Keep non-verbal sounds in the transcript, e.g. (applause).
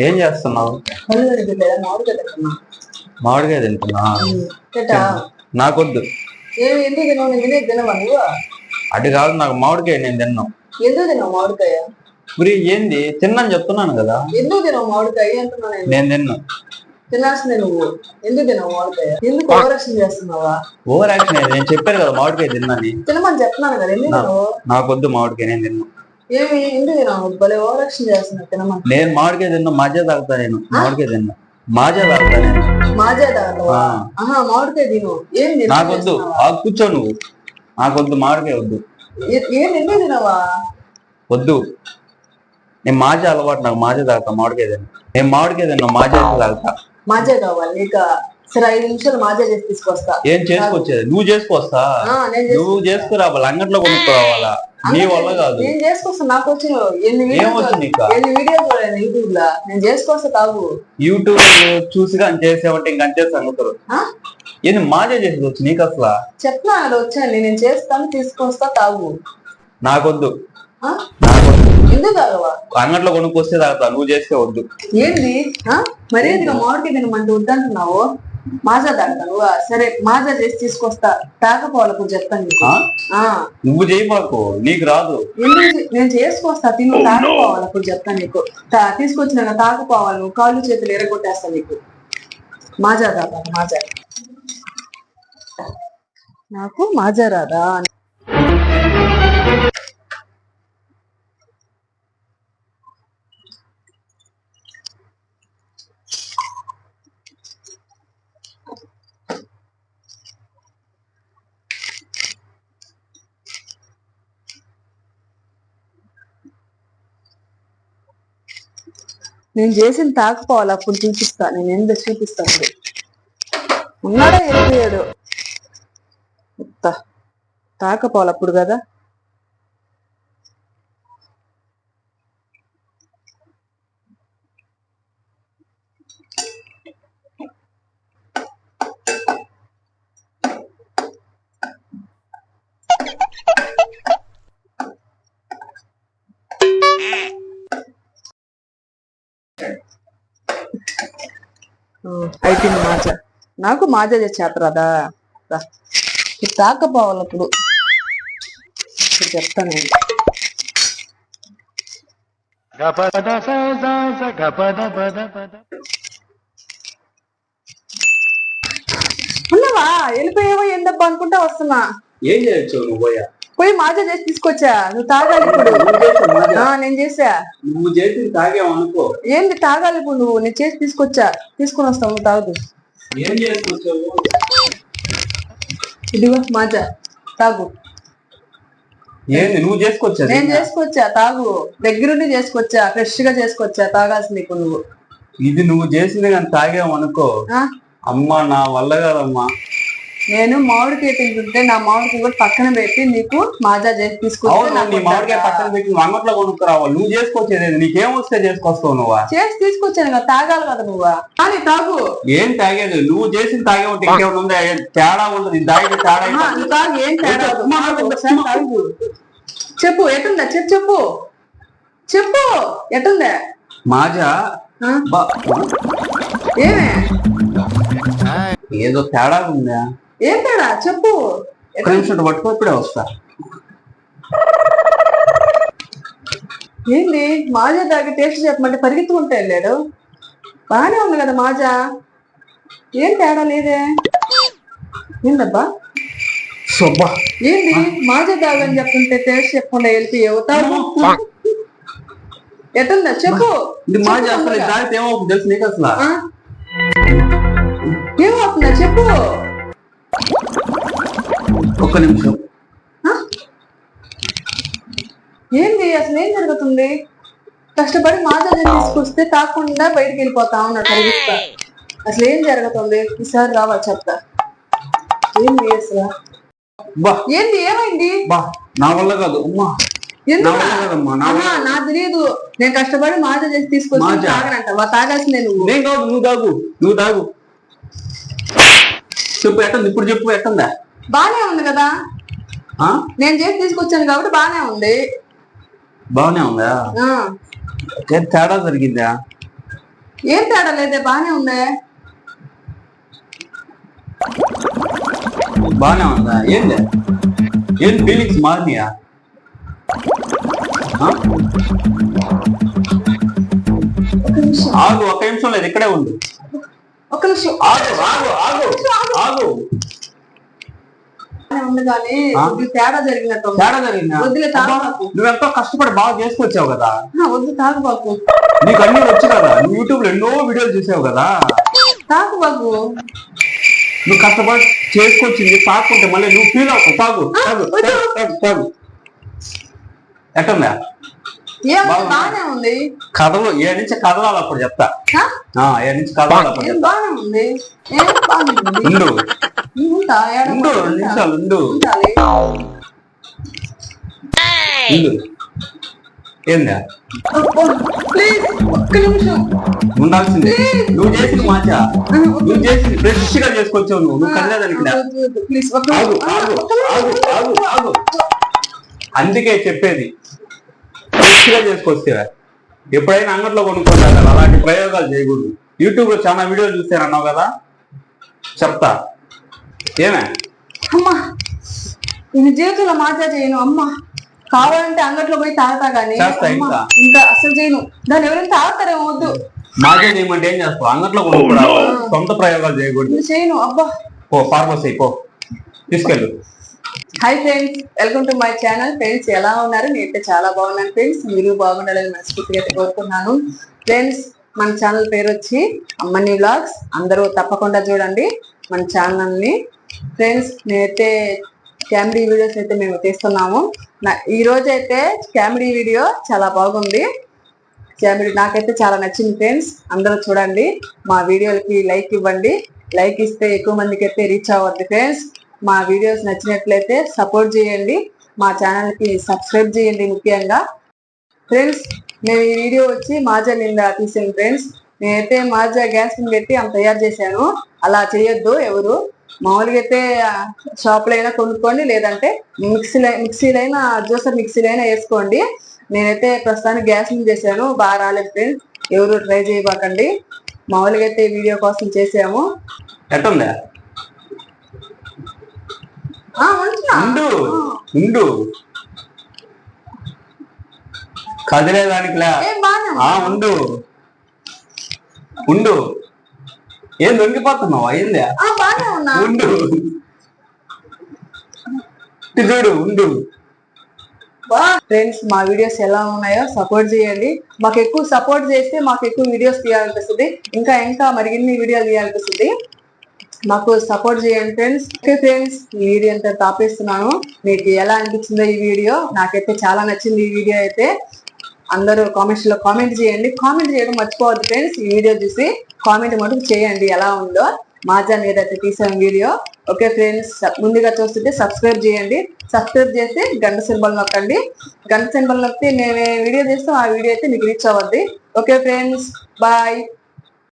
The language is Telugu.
ఏం చేస్తున్నావు? మామిడికాయ తింటున్నా. నాకొద్దు. అటు కాదు నాకు మామిడికాయ నేను తిన్నాను ఎందుకు తినవు మామిడికాయ? మరి ఏంది? తిన్నాను చెప్తున్నాను కదా. ఎందుకు తినవు మామిడికాయ? నేను? నేను తిన్నా. తినాల్సిందే నువ్వు. ఎందుకు తినవు మామిడికాయ? ఎందుకు ఓవరాక్షన్ చేస్తున్నావా? Over action? నేను చెప్పాను కదా మామిడికాయ తిన్నాని. తినమని చెప్తున్నాను కదా ఎందుకు నాకొద్దు మామిడికాయ నేను తిన్నా. ఏమి ఎందుకు తినవు? భలే ఓవరాక్షన్ చేస్తున్నావు తినమని. నేను మామిడికాయ తిన్నా మాజా తాగుతా నేను. మామిడికాయ తిన్నా. మాజా తాగుతా నేను. మాజా ఆ. ఆహా మామిడికాయ తిను. ఏం నాకొద్దు. ఆ కూర్చో నువ్వు. నాకొద్దు మామిడికాయ వద్దు. ఏ- ఏం ఎందుకు తినవా? వద్దు. నేను మాజా అలవాటు నాకు మాజా తాగుతా మామిడికాయ తిన్నా. నేను మామిడికాయ తిన్నా మాజా తాగుతా. మాజా కావాలి. నీకు సరే ఐదు నిమిషాలు మాజా చేసి తీసుకొస్తా. ఏం చేసుకొచ్చేది? నువ్వు చేసుకొస్తా. నువ్వు చేసుకురావాలి అంగట్లో కొనుక్కోవాలా? నీ వల్ల కాదు. నేను చేసుకొస్తా. నాకు వచ్చిన ఎన్ని వీడియోస్ చూడండి యూట్యూబ్లో నేను చేసుకొస్తా తాగు. యూట్యూబ్ చూసి కానీ చేసావంటే ఇంకంతే సంగతులు ఆ? ఏంది మాజా చేసేది వచ్చి నీకు అసలు? చెప్తున్నా అది వచ్చాను నేను చేస్తాను తీసుకొస్తా తాగు. నాకొద్దు. అంగట్లో కొనుక్కొస్తే తాగుతా. నువ్వు చేస్తే వద్దు. ఏంది? ఆ? మరి ఎందుకు మామిడికి తినమంటే వద్దంటున్నావు? మాజా నువ్వా సరే మాజా చేసి తీసుకొస్తా. తాకపోవాలి చెప్తాను నీకు. నువ్వు చేయబాకు నీకు రాదు. నేను చేసుకొస్తా తిను తాకపోవాలి అప్పుడు చెప్తాను నీకు. తా- తీసుకొచ్చినాక తాకపోవాలి నువ్వు కాళ్ళు చేతులు ఎరగొట్టేస్తా నీకు. మాజా తాగా మాజా? నాకు మాజా రాదా నేను చేసిన తాకపోవాలి అప్పుడు చూపిస్తా నేను ఎంత చూపిస్తాను? ఉన్నాడా వెళ్ళిపోయాడు తాకపోవాలి అప్పుడు కదా. అయిపోయింది మాజా. నాకు మాజా చేసి చేతరాదా తాకపోవాలి అప్పుడు ఇప్పుడు చెప్తాను. ఉన్నావా? వెళ్ళిపోయావా? ఏందబ్బా అనుకుంటా వస్తున్నా. ఏం చేయొచ్చు నువ్వు పోయా మాజా చేసి తీసుకొచ్చా? నువ్వు తాగాలి ఇప్పుడు. ఆ, నేను చేసా. నువ్వు చేసి తాగేవనుకో ఏంది తాగాలి ఇప్పుడు నువ్వు? నేను చేసి తీసుకొచ్చా. తీసుకొని వస్తావు నువ్వు తాగు. ఏం చేసుకొచ్చావు ఇదిగో మాజా తాగు. ఏంది? నువ్వు చేసుకొచ్చాది నేను చేసుకొచ్చా తాగు. దగ్గరుండి చేసుకొచ్చా ఫ్రెష్గా చేసుకొచ్చా తాగాల్సింది ఇప్పుడు నువ్వు. ఇది నువ్వు చేసింది కానీ తాగేవనుకో ఆ? అమ్మా నా వల్ల కాదమ్మా. నేను మామిడికాయ తింటుంటే నా మామిడికాయ కూడా పక్కన పెట్టి నీకు మాజా చేసి నీ మామిడికాయ? పక్కన పెట్టి అంగట్లో కొనుక్కురావాలి నువ్వు చేసుకొచ్చేది? నీకేం వస్తే చేసుకొస్తావు నువ్వా? చేసి తీసుకొచ్చాను కదా తాగాలి కదా నువ్వా? కానీ తాగు. ఏం తాగేది? నువ్వు చేసిన తాగేమంటే ఇంకేమైనా ఉందా? తేడా ఉండదు. తాగితే తేడా తాగు ఏం తేడా. తాగు, తాగు. చెప్పు ఎటుందా చెప్పు చెప్పు. చెప్పు ఎటుందా మాజా ఏమే? ఏదో తేడా ఉందా? ఏం తేడా చెప్పు నిమిషం ఇటు పట్టుకో ఇప్పుడే వస్తా. ఏంది? మాజా తాగి టేస్ట్ చెప్పమంటే పరిగెత్తుకుంటే వెళ్ళాడు. బాగానే ఉంది కదా మాజా. ఏం తేడా లేదే? ఏందబ్బా? సొబ్బా. ఏంది? మాజా తాగని చెప్తుంటే టేస్ట్ చెప్పకుండా వెళ్ళి అవుతావు ఎట్టుందా? చెప్పు. ఇది మాజా అసలు ఏమవుతుంది తెలుసు నీకు అసలు? ఏమవుతుందా? చెప్పు. ఒక్క నిమిషం? ఏంది? అసలు ఏం జరుగుతుంది? కష్టపడి మాజా తీసుకొస్తే తాకుండా బయటికి వెళ్ళిపోతా ఉన్నాడు అసలు ఏం జరుగుతుంది? ఈసారి రావాలి చెప్తా ఏంది అసలు? ఏంది? ఏమైంది? బా. నా వల్ల కాదు. అమ్మా. నా తెలియదు నేను కష్టపడి మాజా చేసి తీసుకొచ్చి? తాగనంట తాగాల్సిందే నువ్వు. నేను కాదు నువ్వు తాగు. నువ్వు తాగు. చెప్పు ఎట్టుంది? ఇప్పుడు చెప్పు ఎట్టుందా? బానే ఉంది కదా? నేను చేసి తీసుకొచ్చాను కాబట్టి బానే ఉంది. బాగానే ఉందా? తేడా జరిగిందా? ఏం తేడా లేదే బానే ఉందే. బానే ఉందా? ఏంది? ఏం ఫీలింగ్స్ మారినాయా? ఆగు ఒక నిమిషం. లేదు ఇక్కడే ఉండు. ఒక నిమిషం. ఆగు ఆగు ఆగు. ఆగు. తేడా జరిగినట్టు జరిగిందా? నువ్వెంతో కష్టపడి బాగా చేసుకొచ్చావు కదా? వద్దు తాగబాకు నీకు అన్ని వచ్చు కదా? నువ్వు యూట్యూబ్లో ఎన్నో వీడియోలు చూసావు కదా? తాగబాకు నువ్వు కష్టపడి చేసుకొచ్చింది తాకుంటే మళ్ళీ నువ్వు ఫీల్ అవుతావు. తాగు తాగు తాగు, తాగు తాగు. ఎట్టుందా ఉంది. కథలు ఏ నుంచి కథలాలి అప్పుడు చెప్తా. ఏ నుంచి కథలాలి అప్పుడు చెప్తా. ఉండు రెండు. నిమిషాలు ఉండు. ఉండాలి. ఉండు. ఏందా? ఉండాల్సిందే. నువ్వు చేసిన మాట నువ్వు చేసింది (laughs) ఫ్రెష్గా చేసుకొచ్చావు నువ్వు. నువ్వు ఆగు అందుకే చెప్పేది. ఫ్రెష్గా చేసుకొస్తే ఎప్పుడైనా అంగట్లో కొనుక్కుంటారు కదా అలాంటి ప్రయోగాలు చేయకూడదు. యూట్యూబ్లో చాలా వీడియోలు చూసాను అన్నావు కదా? చెప్తా. ఏమే? అమ్మా నేను జీవితంలో మాట్లా చేయను అమ్మా. కావాలంటే అంగట్లో పోయి తాగుతా గానీ చేస్తా ఇంకా. ఇంకా అసలు చేయను. దాన్ని ఎవరైనా తాగుతారేమో వద్దు. మాకే చేయమంటే ఏం చేస్తావు? అంగట్లో కొనుక్కోవడం సొంత ప్రయోగాలు చేయకూడదు. నేను చేయను అబ్బా. పో ఫార్మసీ పో. తీసుకెళ్ళు. Hi friends welcome to my channel friends ఎలా ఉన్నారు? నేనైతే చాలా బాగున్నాను ఫ్రెండ్స్ మీరు బాగుండాలని మనస్ఫూర్తిగా అయితే కోరుకున్నాను ఫ్రెండ్స్ మన ఛానల్ పేరు వచ్చి అమ్మని వ్లాగ్స్ అందరూ తప్పకుండా చూడండి మన ఛానల్ని. ఫ్రెండ్స్ నేనైతే కామెడీ వీడియోస్ అయితే మేము తీస్తున్నాము. నా- ఈ అయితే కామెడీ వీడియో చాలా బాగుంది. కామెడీ నాకైతే చాలా నచ్చింది ఫ్రెండ్స్ అందరూ చూడండి. మా వీడియోలకి లైక్ ఇవ్వండి. లైక్ ఇస్తే ఎక్కువ మందికి అయితే రీచ్ అవ్వద్ది ఫ్రెండ్స్ మా వీడియోస్ నచ్చినట్లయితే సపోర్ట్ చేయండి. మా ఛానల్కి సబ్స్క్రైబ్ చేయండి ముఖ్యంగా. ఫ్రెండ్స్ నేను ఈ వీడియో వచ్చి మాజా నిండా తీసాను ఫ్రెండ్స్ నేనైతే మాజా గ్యాస్ని పెట్టి అంత తయారు చేశాను. అలా చేయొద్దు ఎవరు. మామూలుగా అయితే షాప్ అయినా కొనుక్కోండి. లేదంటే మిక్సీలో మిక్సీలైనా జ్యూసర్ మిక్సీలైనా వేసుకోండి. నేనైతే ప్రస్తుతానికి గ్యాస్ మీద చేశాను. బాగా రాలేదు ఫ్రెండ్స్ ఎవరు ట్రై చేయబాకండి. మామూలుగా అయితే వీడియో కోసం చేసాము. ఎట్టుందా? ఉంటున్నా. ఉండు. ఉండు. ఉండు. ఏం దొంగిపోతున్నావు అయిందా ఆ, బాగానే ఉన్నా. ఉండు. చూడు ఉండు. ఫ్రెండ్స్ మా వీడియోస్ ఎలా ఉన్నాయో సపోర్ట్ చేయండి. మాకు ఎక్కువ సపోర్ట్ చేస్తే మాకు ఎక్కువ వీడియోస్ తీయాలనిపిస్తుంది. ఇంకా ఇంకా మరిన్ని వీడియోలు తీయాలనిపిస్తుంది. మాకు సపోర్ట్ చేయండి ఫ్రెండ్స్. ఓకే ఫ్రెండ్స్ ఈ వీడియో అంతా తాపేస్తున్నాను మీకు ఎలా అనిపించిందో ఈ వీడియో? నాకైతే చాలా నచ్చింది ఈ వీడియో అయితే. అందరూ కామెంట్స్లో కామెంట్ చేయండి. కామెంట్ చేయడం మర్చిపోవద్దు ఫ్రెండ్స్ ఈ వీడియో చూసి కామెంట్ మటుకు చేయండి. ఎలా ఉందో మాజా నేదైతే తీసాం వీడియో. ఓకే ఫ్రెండ్స్ ముందుగా చూస్తుంటే సబ్స్క్రైబ్ చేయండి. సబ్స్క్రైబ్ చేసి గంట సింబల్ నొక్కండి. గంట సింబల్ నొక్కితే మేము వీడియో చేస్తాం ఆ వీడియో అయితే మీకు రీచ్ అవ్వద్ది. Okay friends bye